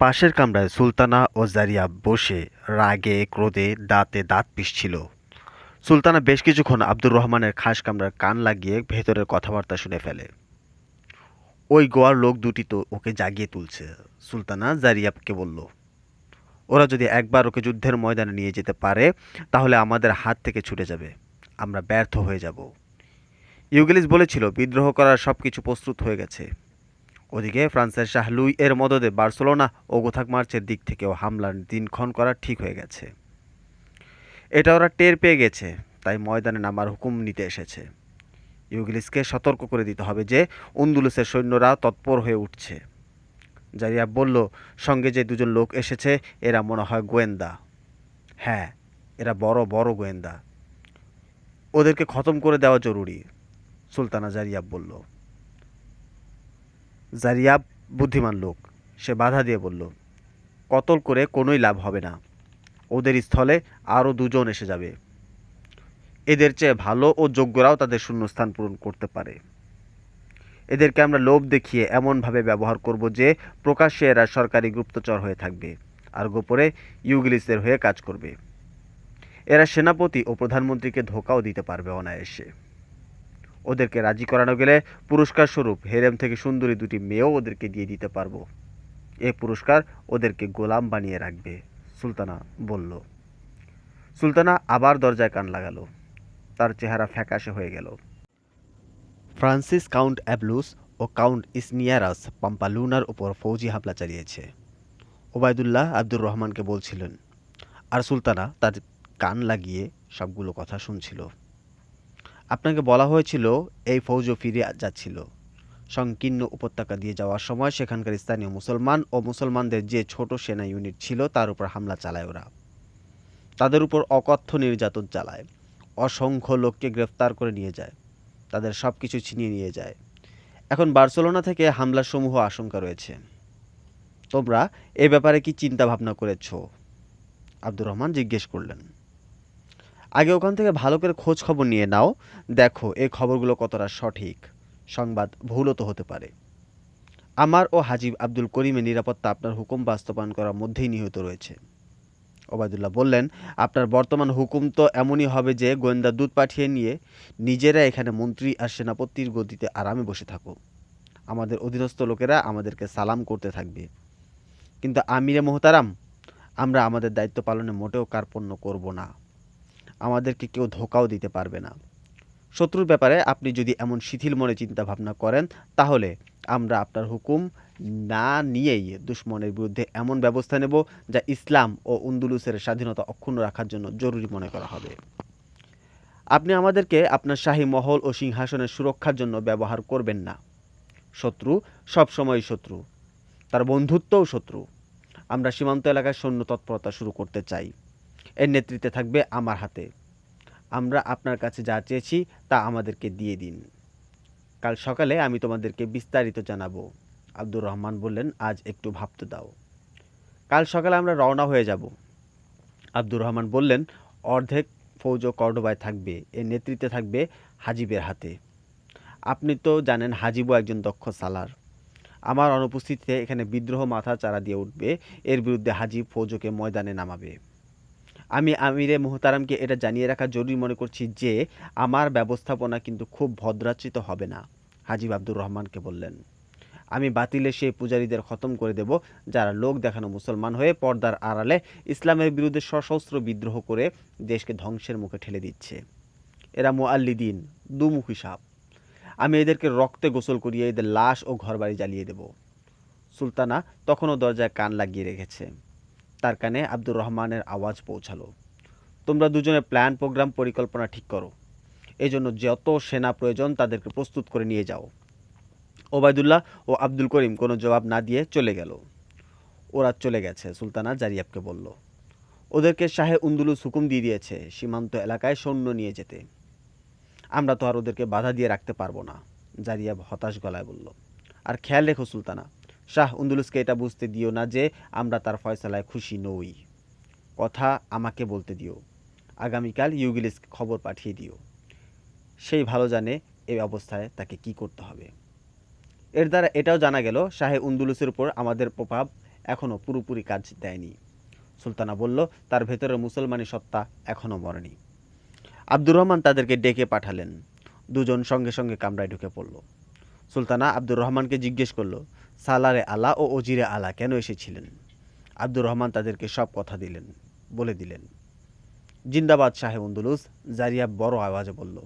পাশের কামরায় সুলতানা ও জারিয়া বসে রাগে, ক্রোধে দাঁতে দাঁত পিষছিল। সুলতানা বেশ কিছুক্ষণ আব্দুর রহমানের খাস কামরার কান লাগিয়ে ভেতরের কথাবার্তা শুনে ফেলে। ওই গোয়ার লোক দুটি তো ওকে জাগিয়ে তুলছে, সুলতানা জারিয়াবকে বলল। ওরা যদি একবার ওকে যুদ্ধের ময়দানে নিয়ে যেতে পারে, তাহলে আমাদের হাত থেকে ছুটে যাবে। আমরা ব্যর্থ হয়ে যাব। ইউগেলিস বলেছিল, বিদ্রোহ করার সব কিছু প্রস্তুত হয়ে গেছে। ওদিকে ফ্রান্সের শাহ লুই এর মদদে বার্সেলোনা ও গোথাক মার্চের দিক থেকেও হামলার দিনক্ষণ করা ঠিক হয়ে গেছে। এটা ওরা টের পেয়ে গেছে, তাই ময়দানে নামার হুকুম নিতে এসেছে। ইউগলিসকে সতর্ক করে দিতে হবে যে, উন্দুলুসের সৈন্যরা তৎপর হয়ে উঠছে। জারিয়া বলল, সঙ্গে যে দুজন লোক এসেছে, এরা মনে হয় গোয়েন্দা। হ্যাঁ এরা বড় বড় গোয়েন্দা। ওদেরকে খতম করে দেওয়া জরুরি, সুলতানা জারিয়াব বলল। জারিয়াব বুদ্ধিমান লোক। সে বাধা দিয়ে বলল, কতল করে কোনোই লাভ হবে না। ওদের স্থলে আরও দুজন এসে যাবে। এদের চেয়ে ভালো ও যোগ্যরাও তাদের শূন্যস্থান পূরণ করতে পারে। এদেরকে আমরা লোভ দেখিয়ে এমনভাবে ব্যবহার করব যে, প্রকাশ্যে এরা সরকারি গুপ্তচর হয়ে থাকবে আর গোপরে ইউগলিসের হয়ে কাজ করবে। এরা সেনাপতি ও প্রধানমন্ত্রীকে ধোকাও দিতে পারবে অনায়াসে। ওদেরকে রাজি করানো গেলে পুরস্কার স্বরূপ হেরেম থেকে সুন্দরী দুটি মেয়েও ওদেরকে দিয়ে দিতে পারব। এ পুরস্কার ওদেরকে গোলাম বানিয়ে রাখবে, সুলতানা বলল। সুলতানা আবার দরজায় কান লাগালো। তার চেহারা ফ্যাকাশে হয়ে গেল। ফ্রান্সিস কাউন্ট অ্যাবলুস ও কাউন্ট ইসনিয়ারাস পাম্পালুনার উপর ফৌজি হামলা চালিয়েছে। ওবায়দুল্লাহ আব্দুর রহমানকে বলছিলেন, আর সুলতানা তার কান লাগিয়ে সবগুলো কথা শুনছিল। আপনাকে বলা হয়েছিল, এই ফৌজও ফিরে যাচ্ছিল। সংকীর্ণ উপত্যকা দিয়ে যাওয়ার সময় সেখানকার স্থানীয় মুসলমান ও মুসলমানদের যে ছোট সেনা ইউনিট ছিল, তার উপর হামলা চালায় ওরা। তাদের উপর অকথ্য নির্যাতন চালায়। অসংখ্য লোককে গ্রেফতার করে নিয়ে যায়। তাদের সব কিছু ছিনিয়ে নিয়ে যায়। এখন বার্সেলোনা থেকে হামলার সমূহ আশঙ্কা রয়েছে। তোমরা এ ব্যাপারে কি চিন্তা ভাবনা করেছ? আব্দুর রহমান জিজ্ঞেস করলেন। আগে ওখান থেকে ভালো করে খোঁজ খবর নিয়ে নাও। দেখো, এই খবরগুলো কতটা সঠিক। সংবাদ ভুলও তো হতে পারে। আমার ও হাজিব আব্দুল করিমের নিরাপত্তা আপনার হুকুম বাস্তবায়ন করার মধ্যেই নিহিত রয়েছে। ওবায়দুল্লাহ বললেন, আপনার বর্তমান হুকুম তো এমনই হবে যে গোয়েন্দা দূত পাঠিয়ে নিয়ে নিজেরা এখানে মন্ত্রী আর সেনাপতির গদিতে আরামে বসে থাকো। আমাদের অধীনস্থ লোকেরা আমাদেরকে সালাম করতে থাকবে। কিন্তু আমিরে মোহতারাম, আমরা আমাদের দায়িত্ব পালনে মোটেও কার্পণ্য করব না। আমাদেরকে কেউ ধোকাও দিতে পারবে না। শত্রুর ব্যাপারে আপনি যদি এমন শিথিল মনে চিন্তা ভাবনা করেন, তাহলে আমরা আপনার হুকুম না নিয়েই দুশ্মনের বিরুদ্ধে এমন ব্যবস্থা নেব যা ইসলাম ও উন্দুলুসের স্বাধীনতা অক্ষুণ্ণ রাখার জন্য জরুরি মনে করা হবে। আপনি আমাদেরকে আপনার শাহী মহল ও সিংহাসনের সুরক্ষার জন্য ব্যবহার করবেন না। শত্রু সবসময় শত্রু। তার বন্ধুত্বও শত্রু। আমরা সীমান্ত এলাকায় সৈন্য তৎপরতা শুরু করতে চাই। এর নেতৃত্বে থাকবে আমার হাতে। আমরা আপনার কাছে যা চেয়েছি তা আমাদেরকে দিয়ে দিন। কাল সকালে আমি তোমাদেরকে বিস্তারিত জানাব। আব্দুর রহমান বললেন, আজ একটু ভাবতে দাও। কাল সকালে আমরা রওনা হয়ে যাব। আব্দুর রহমান বললেন, অর্ধেক ফৌজ কর্ডোবায় থাকবে, এর নেতৃত্বে থাকবে হাজিবের হাতে। আপনি তো জানেন হাজিবও একজন দক্ষ সালার। আমার অনুপস্থিতিতে এখানে বিদ্রোহ মাথা চারা দিয়ে উঠবে। এর বিরুদ্ধে হাজিব ফৌজকে ময়দানে নামাবে। আমি আমিরে মোহতারামকে এটা জানিয়ে রাখা জরুরি মনে করছি যে, আমার ব্যবস্থাপনা কিন্তু খুব ভদ্রাচিত হবে না, হাজিব আব্দুর রহমানকে বললেন। আমি বাতিলে সেই পূজারীদের খতম করে দেব, যারা লোক দেখানো মুসলমান হয়ে পর্দার আড়ালে ইসলামের বিরুদ্ধে সশস্ত্র বিদ্রোহ করে দেশকে ধ্বংসের মুখে ঠেলে দিচ্ছে। এরা মোয়াল্লিদিন দুমুখী সাপ। আমি এদেরকে রক্তে গোসল করিয়ে এদের লাশ ও ঘরবাড়ি জ্বালিয়ে দেব। সুলতানা তখনও দরজায় কান লাগিয়ে রেখেছে। তার কানে আব্দুর রহমানের আওয়াজ পৌঁছালো। তোমরা দুজনে প্ল্যান, প্রোগ্রাম, পরিকল্পনা ঠিক করো। এই জন্য যত সেনা প্রয়োজন তাদেরকে প্রস্তুত করে নিয়ে যাও। ওবায়দুল্লাহ ও আব্দুল করিম কোনো জবাব না দিয়ে চলে গেল। ওরা চলে গেছে, সুলতানা জারিয়াবকে বলল। ওদেরকে শাহে উন্দুলুস হুকুম দিয়ে দিয়েছে, সীমান্ত এলাকায় সৈন্য নিয়ে যেতে। আমরা তো আর ওদেরকে বাধা দিয়ে রাখতে পারব না, জারিয়াব হতাশ গলায় বলল। আর খেয়াল রেখো, সুলতানা শাহ উন্দুলুসকে এটা বুঝতে দিও না যে আমরা তার ফয়সালায় খুশি নই। কথা আমাকে বলতে দিও। আগামীকাল ইউগিলিসকে খবর পাঠিয়ে দিও। সেই ভালো জানে এই অবস্থায় তাকে কি করতে হবে। এর দ্বারা এটাও জানা গেল, শাহে উন্দুলুসের উপর আমাদের প্রভাব এখনও পুরোপুরি কাজ দেয়নি। সুলতানা বলল, তার ভেতরে মুসলমানি সত্তা এখনও মরেনি। আব্দুর রহমান তাদেরকে ডেকে পাঠালেন। দুজন সঙ্গে সঙ্গে কামরায় ঢুকে পড়ল। সুলতানা আব্দুর রহমানকে জিজ্ঞেস করল, সালারে আলা ও অজিরে আলা কেন এসেছিলেন? আব্দুর রহমান তাদেরকে সব কথা দিলেন, বলে দিলেন। জিন্দাবাদ সাহেব উন্দুলুস, জারিয়া বড় আওয়াজে বলল,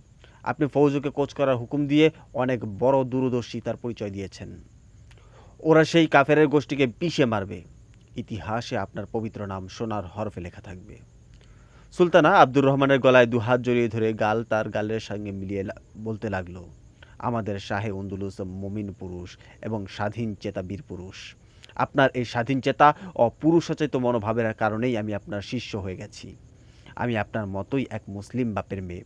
আপনি ফৌজকে কোচ করার হুকুম দিয়ে অনেক বড় দূরদর্শী তার পরিচয় দিয়েছেন। ওরা সেই কাফেরের গোষ্ঠীকে পিষে মারবে। ইতিহাসে আপনার পবিত্র নাম সোনার হরফে লেখা থাকবে। সুলতানা আব্দুর রহমানের গলায় দু হাত জড়িয়ে ধরে গাল তার গালের সঙ্গে মিলিয়ে বলতে লাগল আমাদের শাহে উন্দুলুস মমিন পুরুষ এবং স্বাধীন চেতা বীর পুরুষ। আপনার এই স্বাধীন চেতা ও পুরুষচেত মনোভাবের কারণেই আমি আপনার শিষ্য হয়ে গেছি। আমি আপনার মতোই এক মুসলিম বাপের মেয়ে।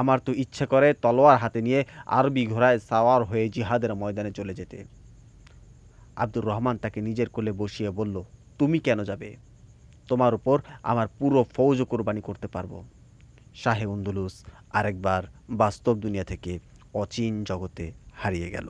আমার তো ইচ্ছে করে তলোয়ার হাতে নিয়ে আরবি ঘোড়ায় সাওয়ার হয়ে জিহাদের ময়দানে চলে যেতে। আব্দুর রহমান তাকে নিজের কোলে বসিয়ে বলল, তুমি কেন যাবে? তোমার উপর আমার পুরো ফৌজ কোরবানি করতে পারব। শাহে উন্দুলুস আরেকবার বাস্তব দুনিয়া থেকে অচিন জগতে হারিয়ে গেল।